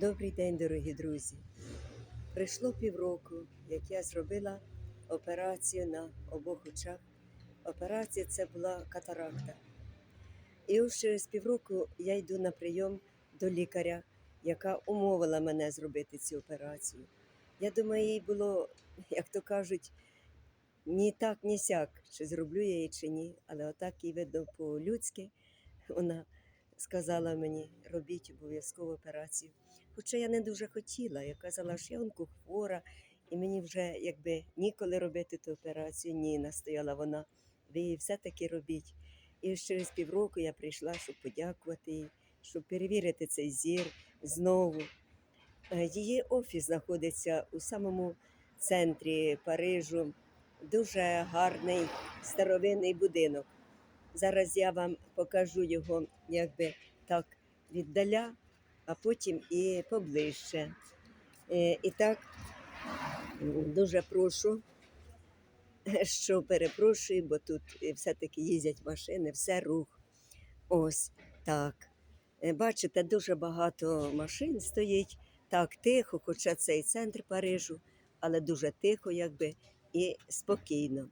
Добрий день, дорогі друзі. Прийшло півроку, як я зробила операцію на обох очах. Операція це була катаракта. І ось через півроку я йду на прийом до лікаря, яка умовила мене зробити цю операцію. Я думаю, їй було, як то кажуть, ні так, ні сяк, чи зроблю я її чи ні. Але отак їй видно по-людськи. Вона сказала мені, робіть обов'язково операцію. Хоча я не дуже хотіла, я казала, що я онкохвора, і мені вже якби ніколи робити ту операцію. Ні, настояла вона. Ви її все-таки робіть. І через півроку я прийшла, щоб подякувати їй, щоб перевірити цей зір знову. Е, Її офіс знаходиться у самому центрі Парижу. Дуже гарний старовинний будинок. Зараз я вам покажу його якби так віддаля, а потім і поближче. Е, І так, дуже прошу, що перепрошую, бо тут все-таки їздять машини, все рух. Ось так. Е, Бачите, дуже багато машин стоїть так тихо, хоча це і центр Парижу, але дуже тихо, якби і спокійно.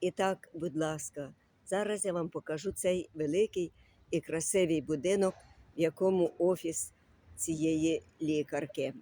І так, будь ласка, зараз я вам покажу цей великий і красивий будинок, в якому офіс цієї лікарки.